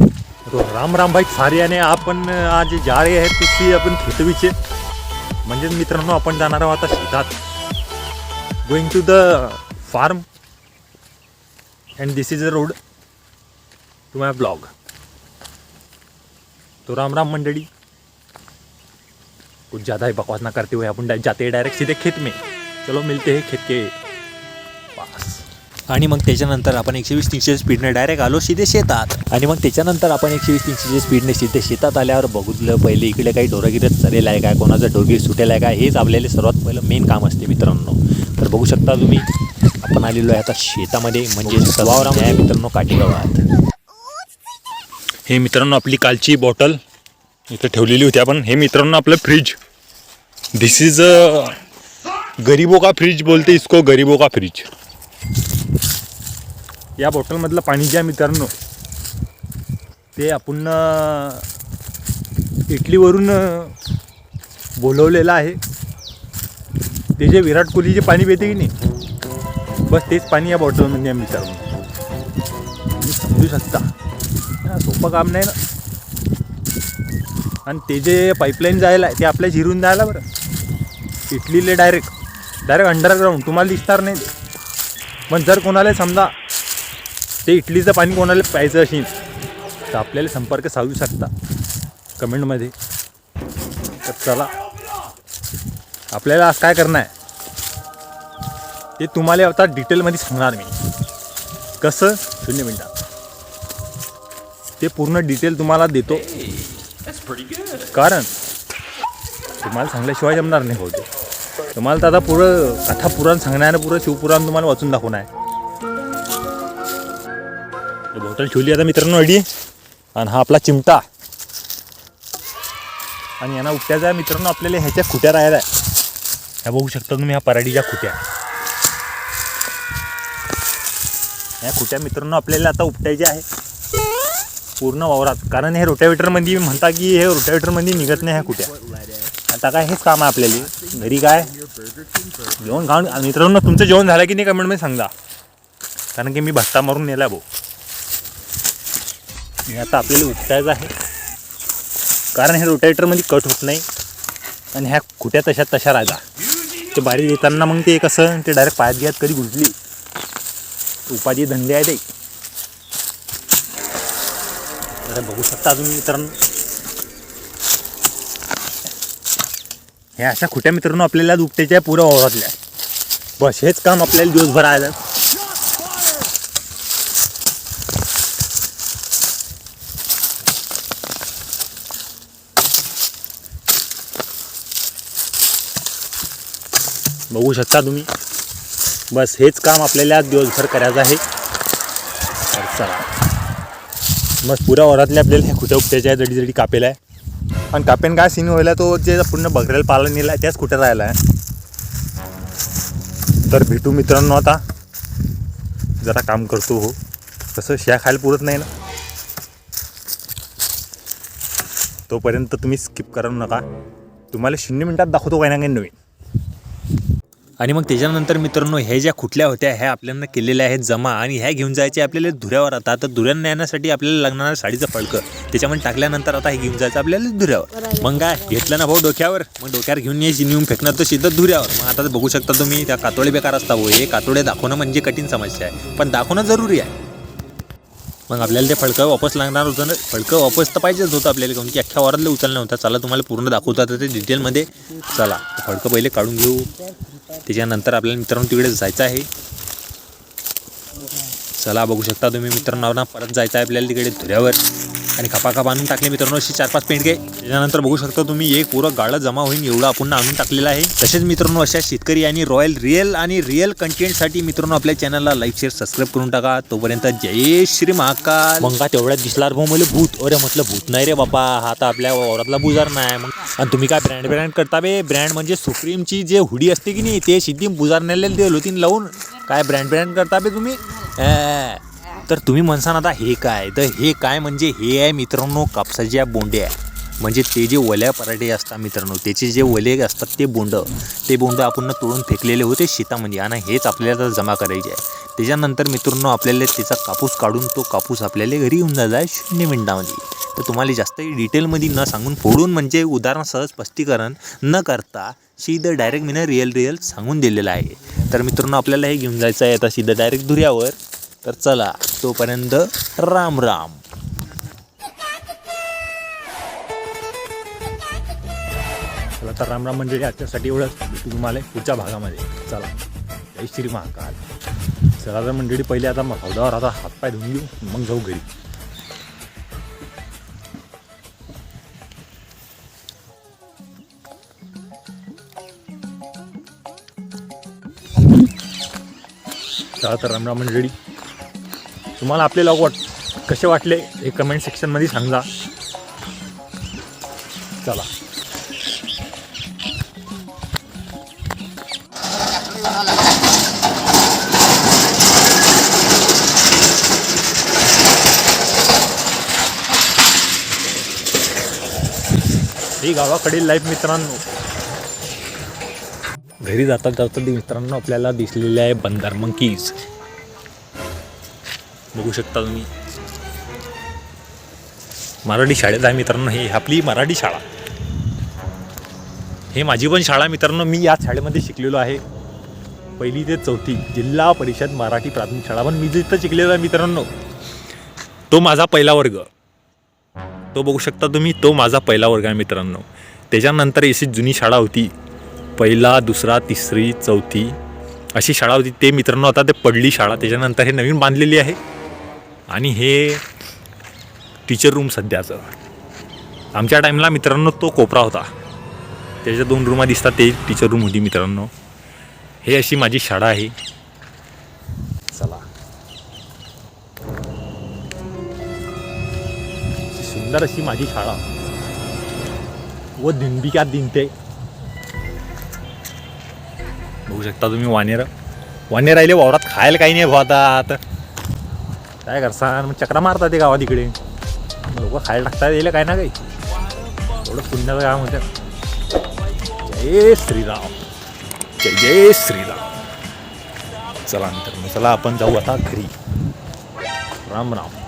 तो राम राम भाई सारे आपण आज जा रे आहेत तिथे आपण खेतवीचे. म्हणजेच मित्रांनो आपण जाणार आहोत आता शेतात. Going to the farm and this is a road to my blog तो राम राम मंडळी कुछ ज़्यादा ही बकवास ना करते हुए अपन जाते हैं डायरेक्ट सीधे खेत में. चलो मिलते हैं खेत के आणि मग त्याच्यानंतर आपण एकशे वीस तीनशे स्पीडने डायरेक्ट आलो सीधे शेतात. आणि मग त्याच्यानंतर आपण एकशे वीस तीनशे स्पीडने सीधे शेतात आल्यावर बघितलं पहिले इकडे काही ढोरगिरत चालेलं आहे काय कोणाचं ढोरगीर सुटेल आहे काय हेच आपल्याला सर्वात पहिलं मेन काम असते मित्रांनो. तर बघू शकता तुम्ही आपण आलेलो आहे आता शेतामध्ये म्हणजे सवावरामध्ये आहे मित्रांनो काठीगावात. हे मित्रांनो आपली कालची बॉटल इथं ठेवलेली होती आपण. हे मित्रांनो आपलं फ्रीज दिस इज अ गरीबो का फ्रीज बोलते इसको गरीबो का फ्रीज या बॉटलमधलं पाणी जे आहे मित्रांनो ते आपण इटलीवरून बोलवलेलं आहे. ते जे विराट कोहली जे पाणी पिते की नाही बस तेच पाणी या बॉटलमध्ये आहे मित्रांनो तुम्ही समजू शकता. सोपं काम नाही ना. आणि ते जे पाईपलाईन जायला आहे ते आपल्या झिरून जायला बरं. इटलीले डायरेक्ट डायरेक्ट अंडरग्राऊंड तुम्हाला दिसणार नाही. पण जर कोणाला समजा ते इटलीचं पाणी कोणाला प्यायचं असेल तर आपल्याला संपर्क साधू शकता. कमेंटमध्ये. तर चला. आपल्याला आज काय करणं आहे? ते तुम्हाला आता डिटेलमध्ये सांगणार मी. कसं? शून्य मिनटात ते पूर्ण डिटेल तुम्हाला देतो. कारण तुम्हाला सांगल्याशिवाय जमणार नाही होते ते. तुम्हाला तर आता पुरं कथा पुराण सांगणार पुरं शिवपुराण तुम्हाला वाचून दाखवणार आहे. बॉटल ठेवली आता मित्रांनो अडी आणि हा आपला चिमटा. आणि यांना उपट्याचा मित्रांनो आपल्याला ह्याच्या खुट्या राहायला आहे ह्या बघू शकता तुम्ही ह्या पराडीच्या खुट्या. ह्या खुट्या मित्रांनो आपल्याला आता उपटायच्या आहे पूर्ण वावरात. कारण हे रोटावेटरमध्ये म्हणता की हे रोटावेटरमध्ये निघत नाही ह्या कुठ्या आता काय हेच काम आहे आपल्याला. घरी काय? जेवण खाऊन मित्रांनो तुमचं जेवण झालं की नाही कमेंटमध्ये सांगा. कारण की मी भत्ता मारून नेला भाऊ. आणि आता आपल्याला उपटायचं आहे. कारण हे रोटेटरमध्ये कट होत नाही. आणि ह्या खुट्या तशा तशा राजा. ते बारीक येताना मग ते कसं ते डायरेक्ट पायात घ्यात कधी घुसली उपाधी धंदे आहे ते. आता बघू शकता तुम्ही मित्रांनो. ह्या अशा खुट्या मित्रांनो आपल्याला दुपट्याच्या पुऱ्या वावरातल्या. बस हेच काम आपल्याला दिवसभर आहे बघू शकता तुम्ही. बस हेच काम आपल्याला आज दिवसभर करायचं आहे. तर चला. मग पुऱ्या वरातले आपल्याला ह्या खुट्या उपट्याच्या जडी जडी कापेला आहे. आणि कापेन काय सीन व्हायला तो जे पूर्ण बघरेल पाला नेला त्याच कुठे राहिला आहे तर भेटू मित्रांनो आता. जरा काम करतो हो. कसं शिया खायला पुरत नाही ना. तोपर्यंत तुम्ही स्किप करू नका. तुम्हाला शून्य मिनटात दाखवतो काही ना काही नवीन. आणि मग त्याच्यानंतर मित्रांनो ह्या ज्या खुटल्या होत्या ह्या आपल्याला केलेल्या आहेत जमा आणि ह्या घेऊन जायचे आपल्याला धुऱ्यावर. आता तर धुऱ्यानं नेण्यासाठी आपल्याला लागणार साडीचं फळकं. त्याच्यामध्ये टाकल्यानंतर आता हे घेऊन जायचं आपल्याला धुऱ्यावर. मग काय घेतलं ना भाऊ डोक्यावर? मग डोक्यावर घेऊन यायची नेऊन फेकणार तर सिद्धं धुऱ्यावर. मग आता बघू शकता तुम्ही त्या कातोडे बेकार असता भाऊ. हे कातोडे दाखवणं म्हणजे कठीण समस्या आहे. पण दाखवणं जरुरी आहे. मग आपल्याला ते फळकं वापस लागणार होतं ना? फळकं वापस तर पाहिजेच होतं आपल्याला काऊन की अख्ख्या वारातलं उचलणं होतं. चला तुम्हाला पूर्ण दाखवतात ते डिटेलमध्ये चला ते फळकं पहिले काढून घेऊ. त्याच्यानंतर आपल्याला मित्रांनो तिकडे जायचं आहे. चला बघू शकता तुम्ही मित्रांनो ना परत जायचं आहे आपल्याला तिकडे धुऱ्यावर. आणि खपाखप आणून टाकले मित्रांनो. अशी चार पाच पेंट त्याच्यानंतर बघू शकता तुम्ही एक पुरं गाळं जमा होईल. एवढं आपण आणून टाकलेलं आहे. तसेच मित्रांनो अशा शेतकरी आणि रॉयल रिअल आणि रिअल कंटेंटसाठी मित्रांनो आपल्या चॅनलला लाईक शेअर सबस्क्राईब करून टाका. तोपर्यंत जय श्री महाकाल. मग का तेवढ्यात दिसला भाऊ मला भूत. अरे म्हटलं भूत नाही रे बाबा. हा तर आपल्या वावरातला बुजार नाही. मग आणि तुम्ही काय ब्रँड ब्रँड करता बे? ब्रँड म्हणजे सुप्रीमची जे हुडी असते की नाही ते सिद्धी बुजार नेलेलं ते लोतीन लावून काय ब्रँड ब्रँड करता बे तुम्ही? तर तुम्ही म्हणसान आता हे काय? तर हे काय म्हणजे? हे आहे मित्रांनो कापसाच्या बोंड्या. म्हणजे ते जे वल्या पराठे असतात मित्रांनो त्याचे जे वले असतात ते बोंड. ते बोंड आपण तोडून फेकलेले होते शेतामध्ये आणि हेच आपल्याला जमा करायचे आहे. त्याच्यानंतर मित्रांनो आपल्याला त्याचा कापूस काढून तो कापूस आपल्याला घरी येऊन जायचा आहे शून्य मिनटामध्ये. तर तुम्हाला जास्त डिटेलमध्ये न सांगून फोडून म्हणजे उदाहरण सहज स्पष्टीकरण न करता सीधं डायरेक्ट मीनं रिअल रिअल सांगून दिलेलं आहे. तर मित्रांनो आपल्याला हे घेऊन जायचं आहे. आता सीधं डायरेक्ट धुऱ्यावर. तर चला. तोपर्यंत राम राम. चला तर रामराम मंडळी म्हणजे आजच्यासाठी एवढंच भेटू तुम्हाला पुढच्या भागामध्ये. चला. जय श्री महाकाल. चला तर मंडळी पहिले आता मग हौदावर आता हातपाय धुवून घेऊ मग जाऊ घरी. चला तर रामराम मंडळी. तुम्हाला आपले लॉग वाट कसे वाटले हे कमेंट सेक्शनमध्ये सांगा. चला. ही गावाकडील लाईफ मित्रांनो. घरी जाता जाता ते मित्रांनो आपल्याला दिसलेले आहे बंदर मंकीज बघू शकता तुम्ही. मराठी शाळेत आहे मित्रांनो हे आपली मराठी शाळा. हे माझी पण शाळा मित्रांनो मी या शाळेमध्ये शिकलेलो आहे. पहिली ते चौथी जिल्हा परिषद मराठी प्राथमिक शाळा पण मी जिथं शिकलेलो आहे मित्रांनो तो माझा पहिला वर्ग. तो बघू शकता तुम्ही तो माझा पहिला वर्ग आहे मित्रांनो. त्याच्यानंतर अशी जुनी शाळा होती पहिला दुसरा तिसरी चौथी अशी शाळा होती. ते मित्रांनो आता ते पडली शाळा त्याच्यानंतर हे नवीन बांधलेली आहे. आणि हे टीचर रूम सध्याचं. आमच्या टाईमला मित्रांनो तो कोपरा होता. त्याच्या दोन रूमा दिसतात ते टीचर रूम होती मित्रांनो. हे अशी माझी शाळा आहे. चला. सुंदर अशी माझी शाळा. व दिंबिका दिनते. बघू शकता तुम्ही वानेर. वानेर राहिले वावरात खायला काही नाही भाऊ आता. काय करसान मग चक्रा मारतात ते गावात इकडे. लोक खायला टाकतात येईल काय ना काही. एवढं पुण्याचं काम होतं जय श्रीराम. जय जय श्रीराम. चला नंतर चला आपण जाऊ आता घरी. राम राम.